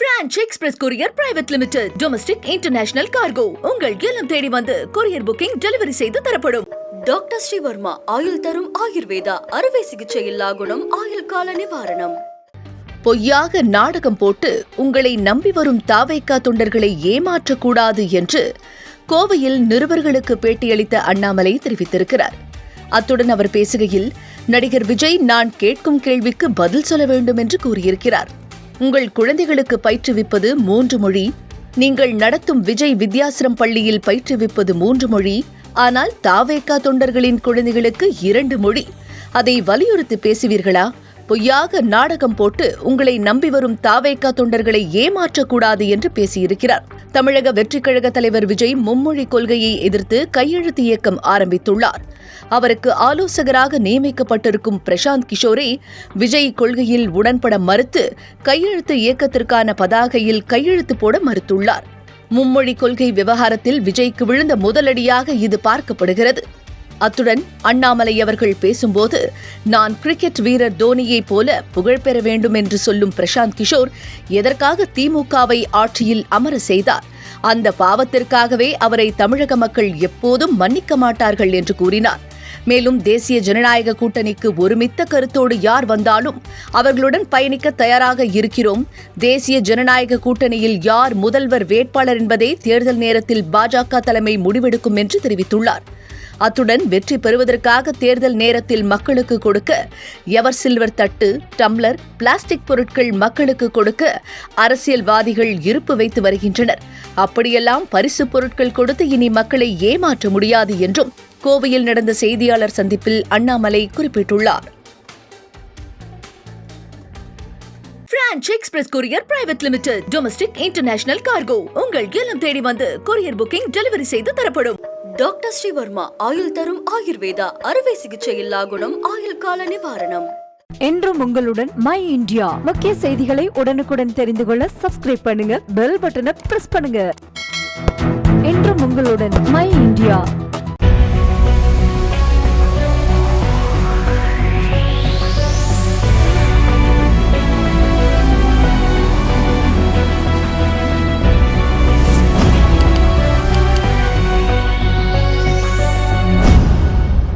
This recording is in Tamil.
Franch express courier private limited domestic international cargo. உங்கள் இல்லம் தேடி வந்து கொரியர் புக்கிங் டெலிவரி செய்து தரப்படும். டாக்டர் ஸ்ரீவர்மா ஆயுள் தரும் ஆயுர்வேதா அறுவை சிகிச்சை இல்லா குணம் ஆயுள் கால நிவாரணம். பொய்யாக நாடகம் போட்டு உங்களை நம்பி வரும் தாவேக்கா தொண்டர்களை ஏமாற்றக்கூடாது என்று கோவையில் நிருபர்களுக்கு பேட்டியளித்த அண்ணாமலை தெரிவித்திருக்கிறார். அத்துடன் அவர் பேசுகையில் நடிகர் விஜய் நான் கேட்கும் கேள்விக்கு பதில் சொல்ல வேண்டும் என்று கூறியிருக்கிறார். உங்கள் குழந்தைகளுக்கு பயிற்றுவிப்பது மூன்று மொழி. நீங்கள் நடத்தும் விஜய் வித்யாசிரம் பள்ளியில் பயிற்றுவிப்பது மூன்று மொழி. ஆனால் தாவேக்கா தொண்டர்களின் குழந்தைகளுக்கு இரண்டு மொழி. அதை வலியுறுத்தி பேசுவீர்களா? பொய்யாக நாடகம் போட்டு உங்களை நம்பி வரும் தாவேக்கா தொண்டர்களை ஏமாற்றக்கூடாது என்று பேசியிருக்கிறார். தமிழக வெற்றிக் கழக தலைவர் விஜய் மும்மொழி கொள்கையை எதிர்த்து கையெழுத்து இயக்கம் ஆரம்பித்துள்ளார். அவருக்கு ஆலோசகராக நியமிக்கப்பட்டிருக்கும் பிரசாந்த் கிஷோரே விஜய் கொள்கையில் உடன்பட மறுத்து கையெழுத்து இயக்கத்திற்கான பதாகையில் கையெழுத்து போட மறுத்துள்ளார். மும்மொழி கொள்கை விவகாரத்தில் விஜய்க்கு விழுந்த முதலடியாக இது பார்க்கப்படுகிறது. அத்துடன் அண்ணாமலை அவர்கள் பேசும்போது நான் கிரிக்கெட் வீரர் தோனியைப் போல புகழ் பெற வேண்டும் என்று சொல்லும் பிரசாந்த் கிஷோர் எதற்காக திமுகவை ஆட்சியில் அமர செய்தார்? அந்த பாவத்திற்காகவே அவரை தமிழக மக்கள் எப்போதும் மன்னிக்க மாட்டார்கள் என்று கூறினார். மேலும் தேசிய ஜனநாயக கூட்டணிக்கு ஒருமித்த கருத்தோடு யார் வந்தாலும் அவர்களுடன் பயணிக்க தயாராக இருக்கிறோம். தேசிய ஜனநாயக கூட்டணியில் யார் முதல்வர் வேட்பாளர் என்பதை தேர்தல் நேரத்தில் பாஜக தலைமை முடிவெடுக்கும் என்று தெரிவித்துள்ளார். அத்துடன் வெற்றி பெறுவதற்காக தேர்தல் நேரத்தில் மக்களுக்கு கொடுக்க எவர் சில்வர் தட்டு டம்ளர் பிளாஸ்டிக் பொருட்கள் மக்களுக்கு கொடுக்க அரசியல்வாதிகள் இருப்பு வைத்து வருகின்றனர். அப்படியெல்லாம் பரிசு பொருட்கள் கொடுத்து இனி மக்களை ஏமாற்ற முடியாது என்றும் கோவையில் நடந்த செய்தியாளர் சந்திப்பில் அண்ணாமலை குறிப்பிட்டுள்ளார். Franch express courier private limited domestic international cargo உங்கள் இல்லம் தேடி வந்து கொரியர் புக்கிங் டெலிவரி செய்து தரப்படும். டாக்டர் ஸ்ரீவர்மா ஆயுள் தரும் ஆயுர்வேதா அறுவை சிகிச்சை இல்லா குணம் ஆயுள் கால நிவாரணம். என்றும் உங்களுடன் மை இந்தியா. முக்கிய செய்திகளை உடனுக்குடன் தெரிந்து கொள்ள சப்ஸ்கிரைப் பண்ணுங்க பெல் பட்டனை பிரஸ் பண்ணுங்க. என்றும் உங்களுடன் மை இந்தியா.